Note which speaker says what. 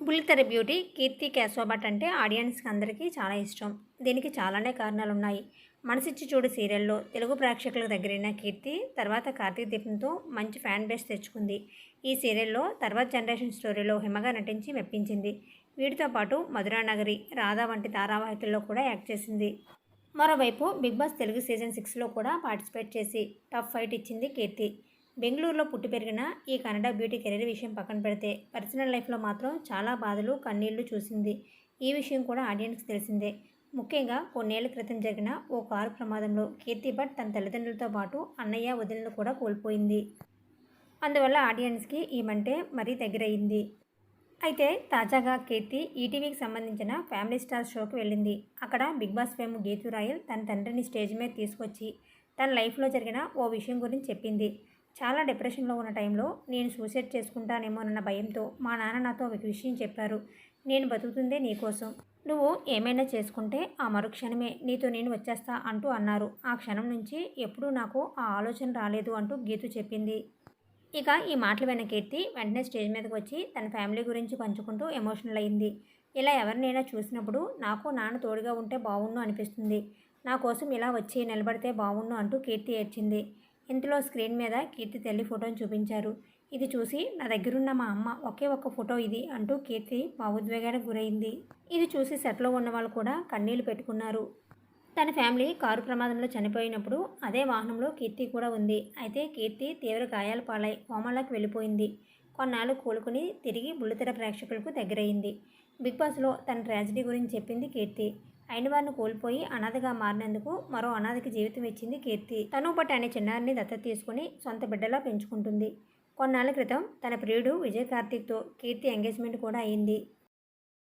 Speaker 1: బుల్లితెర బ్యూటీ కీర్తి కేశవభట్ అంటే ఆడియన్స్కి అందరికీ చాలా ఇష్టం. దీనికి చాలానే కారణాలు ఉన్నాయి మనసిచ్చి చూడు సీరియల్లో తెలుగు ప్రేక్షకులకు దగ్గరైన కీర్తి తర్వాత కార్తీక్ దీపంతో మంచి ఫ్యాన్ బేస్ తెచ్చుకుంది. ఈ సీరియల్లో తర్వాత జనరేషన్ స్టోరీలో హిమగా నటించి మెప్పించింది. వీటితో పాటు మధురానగరి రాధా వంటి ధారావాహికల్లో కూడా యాక్ట్ చేసింది. మరోవైపు బిగ్ బాస్ తెలుగు సీజన్ సిక్స్లో కూడా పార్టిసిపేట్ చేసి టఫ్ ఫైట్ ఇచ్చింది కీర్తి. బెంగళూరులో పుట్టి పెరిగిన ఈ కన్నడ బ్యూటీ కెరీర్ విషయం పక్కన పెడితే పర్సనల్ లైఫ్లో మాత్రం చాలా బాధలు కన్నీళ్ళు చూసింది. ఈ విషయం కూడా ఆడియన్స్కి తెలిసిందే. ముఖ్యంగా కొన్నేళ్ళ క్రితం జరిగిన ఓ కారు ప్రమాదంలో కీర్తి భట్ తన తల్లిదండ్రులతో పాటు అన్నయ్య వదినలు కూడా కోల్పోయింది. అందువల్ల ఆడియన్స్కి ఈమంటే మరీ దగ్గరయ్యింది అయితే తాజాగా కీర్తి ఈటీవీకి సంబంధించిన ఫ్యామిలీ స్టార్ షోకి వెళ్ళింది. అక్కడ Bigg Boss fame Geetu Royal తన తండ్రిని స్టేజ్ మీద తీసుకొచ్చి తన లైఫ్లో జరిగిన ఓ విషయం గురించి చెప్పింది. చాలా డిప్రెషన్లో ఉన్న టైంలో నేను సూసైడ్ చేసుకుంటానేమోనన్న భయంతో మా నాన్న నాతో ఒక విషయం చెప్పారు. నేను బతుకుతుందే నీకోసం నువ్వు ఏమైనా చేసుకుంటే ఆ మరుక్షణమే నీతో నేను వచ్చేస్తా అంటూ అన్నారు. ఆ క్షణం నుంచి ఎప్పుడూ నాకు ఆ ఆలోచన రాలేదు అంటూ గీతు చెప్పింది. ఇక ఈ మాటలు విన్న కీర్తి వెంటనే స్టేజ్ మీదకి వచ్చి తన ఫ్యామిలీ గురించి పంచుకుంటూ ఎమోషనల్ అయింది. ఇలా ఎవరినైనా చూసినప్పుడు నాకు నాన్న తోడుగా ఉంటే బాగుండు అనిపిస్తుంది. నా కోసం ఇలా వచ్చి నిలబడితే బాగుండు అంటూ కీర్తి ఏడ్చింది. ఇంతలో స్క్రీన్ మీద కీర్తి తల్లి ఫోటోని చూపించారు. ఇది చూసి నా దగ్గరున్న మా అమ్మ ఒకే ఒక్క ఫోటో ఇది అంటూ కీర్తి భావోద్వేగానికి గురైంది. ఇది చూసి సెట్లో ఉన్న వాళ్ళు కూడా కన్నీళ్ళు పెట్టుకున్నారు. తన ఫ్యామిలీ కారు ప్రమాదంలో చనిపోయినప్పుడు అదే వాహనంలో కీర్తి కూడా ఉంది. అయితే కీర్తి తీవ్ర గాయాల పాలై కోమాలోకి వెళ్ళిపోయింది. కొన్నాళ్ళు కోలుకుని తిరిగి బుల్లితెర ప్రేక్షకులకు దగ్గరయ్యింది బిగ్ బాస్లో తన ట్రాజడీ గురించి చెప్పింది కీర్తి. అయిన వారిని కోల్పోయి అనాథగా మారినందుకు మరో అనాథకి జీవితం ఇచ్చింది కీర్తి. తను పట్టి అనే చిన్నారిని దత్తత తీసుకుని సొంత బిడ్డలా పెంచుకుంటుంది. కొన్నాళ్ళ క్రితం తన ప్రియుడు విజయ్ కార్తీక్తో కీర్తి ఎంగేజ్మెంట్ కూడా అయింది.